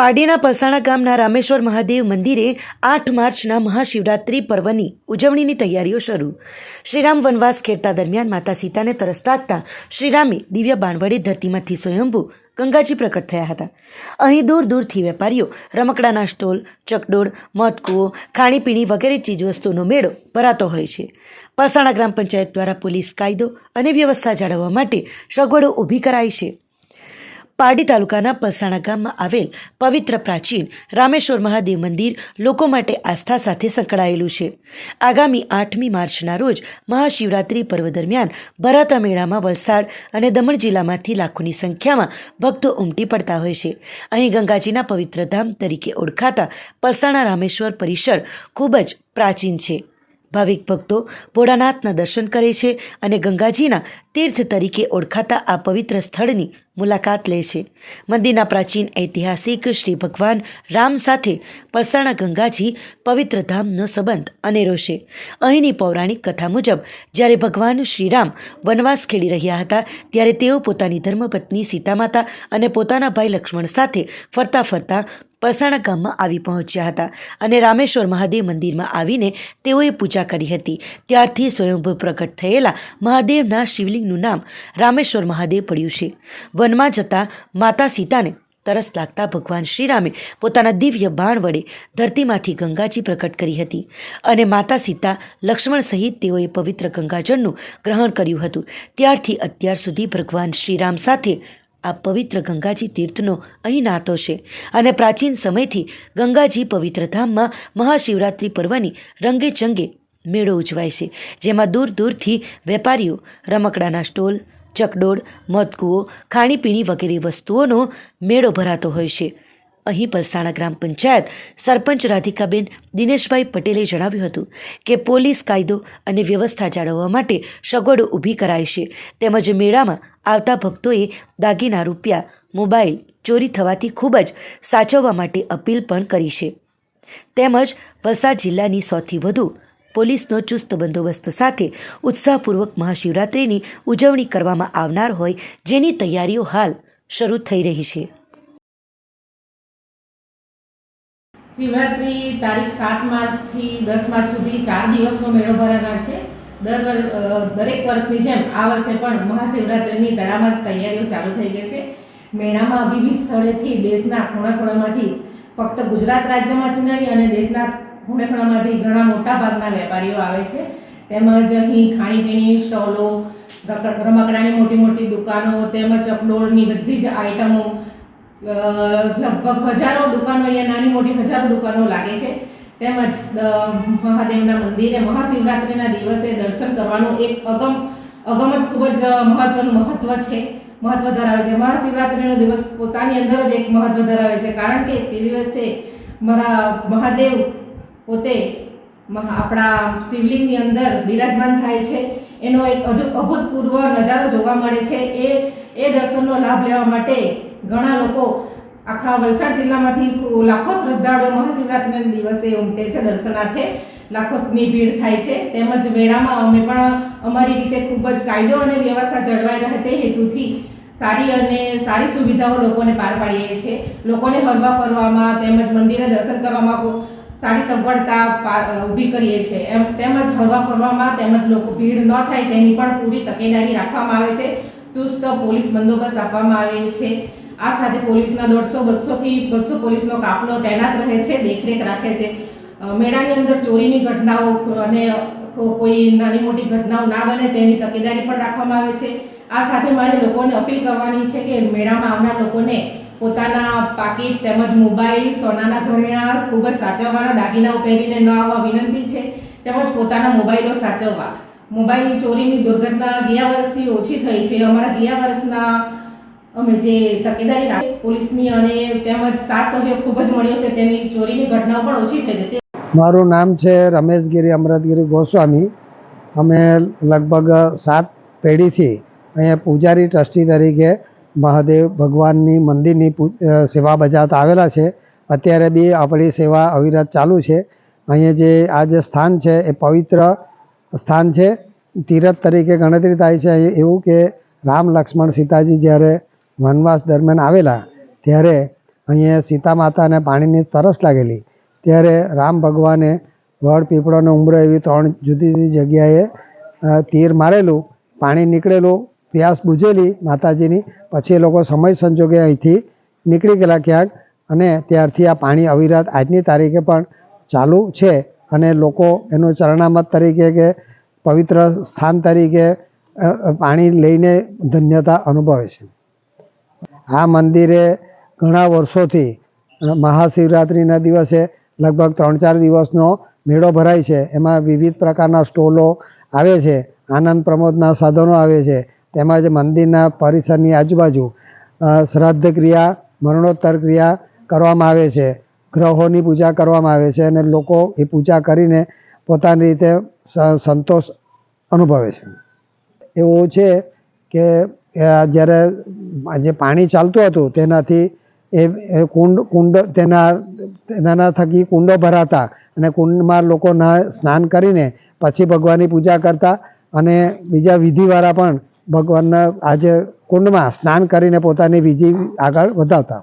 પાડીના પલસાણા ગામના રામેશ્વર મહાદેવ મંદિરે આઠ માર્ચના મહાશિવરાત્રિ પર્વની ઉજવણીની તૈયારીઓ શરૂ. શ્રીરામ વનવાસ ખેડતા દરમિયાન માતા સીતાને તરસ તાકતા શ્રીરામે દિવ્ય બાણ વડે ધરતીમાંથી સ્વયંભૂ ગંગાજી પ્રકટ થયા હતા. અહીં દૂર દૂરથી વેપારીઓ, રમકડાના સ્ટોલ, ચકડોળ મધકૂવો ખાણીપીણી વગેરે ચીજવસ્તુનો મેળો ભરાતો હોય છે. પલસાણા ગ્રામ પંચાયત દ્વારા પોલીસ કાયદો અને વ્યવસ્થા જાળવવા માટે સગવડો ઊભી કરાઈ છે. પારડી તાલુકાના પલસાણા ગામમાં આવેલ પવિત્ર પ્રાચીન રામેશ્વર મહાદેવ મંદિર લોકો માટે આસ્થા સાથે સંકળાયેલું છે. આગામી આઠમી માર્ચના રોજ મહાશિવરાત્રિ પર્વ દરમિયાન ભરાતા મેળામાં વલસાડ અને દમણ જિલ્લામાંથી લાખોની સંખ્યામાં ભક્તો ઉમટી પડતા હોય છે. અહીં ગંગાજીના પવિત્ર ધામ તરીકે ઓળખાતા પલસાણા રામેશ્વર પરિસર ખૂબ જ પ્રાચીન છે. ભાવિક ભક્તો ભોળાનાથના દર્શન કરે છે અને ગંગાજીના તીર્થ તરીકે ઓળખાતા આ પવિત્ર સ્થળની મુલાકાત લે છે. મંદિરના પ્રાચીન ઐતિહાસિક શ્રી ભગવાન રામ સાથે પરસાણા ગંગાજી પવિત્ર ધામનો સંબંધ અનેરો છે. અહીંની પૌરાણિક કથા મુજબ, જ્યારે ભગવાન શ્રીરામ વનવાસ ખેડી રહ્યા હતા, ત્યારે તેઓ પોતાની ધર્મપત્ની સીતામાતા અને પોતાના ભાઈ લક્ષ્મણ સાથે ફરતા ફરતા પલસાણા ગામમાં આવી પહોંચ્યા હતા અને રામેશ્વર મહાદેવ મંદિરમાં આવીને તેઓએ પૂજા કરી હતી. ત્યારથી સ્વયંભૂ પ્રગટ થયેલા મહાદેવના શિવલિંગનું નામ રામેશ્વર મહાદેવ પડ્યું છે. વનમાં જતા માતા સીતાને તરસ લાગતા ભગવાન શ્રીરામે પોતાના દિવ્ય બાણ વડે ધરતીમાંથી ગંગાજી પ્રકટ કરી હતી અને માતા સીતા લક્ષ્મણ સહિત તેઓએ પવિત્ર ગંગાજળનું ગ્રહણ કર્યું હતું. ત્યારથી અત્યાર સુધી ભગવાન શ્રીરામ સાથે આ પવિત્ર ગંગાજી તીર્થનો અહીં નાતો છે. અને પ્રાચીન સમયથી ગંગાજી પવિત્ર ધામમાં મહાશિવરાત્રિ પર્વની રંગે ચંગે મેળો ઉજવાય છે, જેમાં દૂર દૂરથી વેપારીઓ, રમકડાના સ્ટોલ, ચકડોળ મધકૂવો ખાણીપીણી વગેરે વસ્તુઓનો મેળો ભરાતો હોય છે. અહીં પલસાણા ગ્રામ પંચાયત સરપંચ રાધિકાબેન દિનેશભાઈ પટેલે જણાવ્યું હતું કે પોલીસ કાયદો અને વ્યવસ્થા જાળવવા માટે સગવડો ઊભી કરાઈ છે. તેમજ મેળામાં આવતા ભક્તોએ દાગીના રૂપિયા, મોબાઈલ ચોરી થવાથી ખૂબ જ સાચવવા માટે અપીલ પણ કરી છે. તેમજ વલસાડ જિલ્લાની સૌથી વધુ પોલીસનો ચુસ્ત બંદોબસ્ત સાથે ઉત્સાહપૂર્વક મહાશિવરાત્રિની ઉજવણી કરવામાં આવનાર હોય જેની તૈયારીઓ હાલ શરૂ થઈ રહી છે. શિવરાત્રિ તારીખ સાત માર્ચથી દસ માર્ચ સુધી ચાર દિવસનો મેળો ભરાનાર છે. દર દરેક વર્ષની જેમ આ વર્ષે પણ મહાશિવરાત્રિની તડામાર તૈયારીઓ ચાલુ થઈ ગઈ છે. મેળામાં વિવિધ સ્થળેથી દેશના ખૂણા ખૂણામાંથી ફક્ત ગુજરાત રાજ્યમાંથી નહીં અને દેશના ખૂણે ખૂણામાંથી ઘણા મોટા ભાગના વેપારીઓ આવે છે. તેમજ અહીં ખાણીપીણી, સ્ટોલો રમકડાની મોટી મોટી દુકાનો, તેમજ ચકડોળની બધી જ આઇટમો લગભગ હજારો દુકાનો અહીંયા, નાની મોટી હજારો દુકાનો લાગે છે. તેમજ મહાદેવના મંદિરે મહાશિવરાત્રિના દિવસે દર્શન કરવાનું એક અગમ અગમ જ ખૂબ જ મહત્વનું મહત્વ છે. મહત્વ ધરાવે છે. મહાશિવરાત્રિનો દિવસ પોતાની અંદર જ એક મહત્વ ધરાવે છે. કારણ કે તે દિવસે મારા મહાદેવ પોતે આપણા શિવલિંગની અંદર બિરાજમાન થાય છે. એનો એક અભૂતપૂર્વ નજારો જોવા મળે છે. એ એ દર્શનનો લાભ લેવા માટે ઘણા લોકો આખા વલસાડ જિલ્લામાંથી લાખો શ્રદ્ધાળુઓ મહાશિવરાત્રિના દિવસે ઉમટે છે દર્શનાર્થે. લાખોની ભીડ થાય છે. તેમજ મેળામાં અમે પણ અમારી રીતે ખૂબ જ કાયદો અને વ્યવસ્થા જળવાઈ રહે તે હેતુથી સારી અને સારી સુવિધાઓ લોકોને પાર પાડીએ છીએ. લોકોને હરવા ફરવામાં તેમજ મંદિરે દર્શન કરવામાં સારી સગવડતા ઊભી કરીએ છીએ. એમ, તેમજ હરવા ફરવામાં તેમજ લોકો ભીડ ન થાય તેની પણ પૂરી તકેદારી રાખવામાં આવે છે. ચુસ્ત પોલીસ બંદોબસ્ત આપવામાં આવે છે. આ સાથે પોલીસના દોઢસો બસોથી બસો પોલીસનો કાફલો તૈનાત રહે છે, દેખરેખ રાખે છે. મેળાની અંદર ચોરીની ઘટનાઓ અને કોઈ નાની મોટી ઘટનાઓ ના બને તેની તકેદારી પણ રાખવામાં આવે છે. આ સાથે મારે લોકોને અપીલ કરવાની છે કે મેળામાં આવનાર લોકોને પોતાના પાકીટ તેમજ મોબાઈલ, સોનાના ઘરેણાં ખૂબ જ સાચવવાના દાગીનાઓ પહેરીને ન આવવા વિનંતી છે, તેમજ પોતાના મોબાઈલો સાચવવા. મોબાઈલ ચોરીની દુર્ઘટના ગયા વર્ષથી ઓછી થઈ છે. અમારા ગયા વર્ષના અમે જે તકેદારી પોલીસની અને તેમજ સાત સહયોગ ખૂબ જ મળ્યો છે, તેની ચોરીની ઘટનાઓ પણ ઓછી થઈ છે મારું નામ છે રમેશગીરી અમરતગીરી ગોસ્વામી. અમે લગભગ સાત પેઢીથી અહીંયા પૂજારી ટ્રસ્ટી તરીકે મહાદેવ ભગવાનની મંદિરની સેવા બજાવતા આવેલા છે. અત્યારે બી આપણી સેવા અવિરત ચાલુ છે. અહીંયા જે આ જે સ્થાન છે એ પવિત્ર સ્થાન છે. તીરથ તરીકે ગણતરી થાય છે. એવું કે રામ લક્ષ્મણ સીતાજી જ્યારે વનવાસ દરમિયાન આવેલા, ત્યારે અહીંયા સીતા માતાને પાણીની તરસ લાગેલી. ત્યારે રામ ભગવાને વડ પીપળોને ઉમરો એવી ત્રણ જુદી જુદી જગ્યાએ તીર મારેલું, પાણી નીકળેલું, પ્યાસ બુજેલી માતાજીની. પછી એ લોકો સમય સંજોગે અહીંથી નીકળી ગયેલા ક્યાંક અને ત્યારથી આ પાણી અવિરત આજની તારીખે પણ ચાલુ છે અને લોકો એનું ચરણામત તરીકે કે પવિત્ર સ્થાન તરીકે પાણી લઈને ધન્યતા અનુભવે છે. આ મંદિરે ઘણા વર્ષોથી મહાશિવરાત્રિના દિવસે લગભગ ત્રણ ચાર દિવસનો મેળો ભરાય છે. એમાં વિવિધ પ્રકારના સ્ટોલો આવે છે, આનંદ પ્રમોદના સાધનો આવે છે, તેમજ મંદિરના પરિસરની આજુબાજુ શ્રાદ્ધ ક્રિયા મરણોત્તર ક્રિયા કરવામાં આવે છે. ગ્રહોની પૂજા કરવામાં આવે છે અને લોકો એ પૂજા કરીને પોતાની રીતે સંતોષ અનુભવે છે. એવું છે કે જ્યારે જે પાણી ચાલતું હતું, તેનાથી એ કુંડ કુંડ, તેના તેના થકી કુંડો ભરાતા અને કુંડમાં લોકો સ્નાન કરીને પછી ભગવાનની પૂજા કરતા અને બીજા વિધિવાળા પણ ભગવાનના આજે કુંડમાં સ્નાન કરીને પોતાની વિધિ આગળ વધાવતા.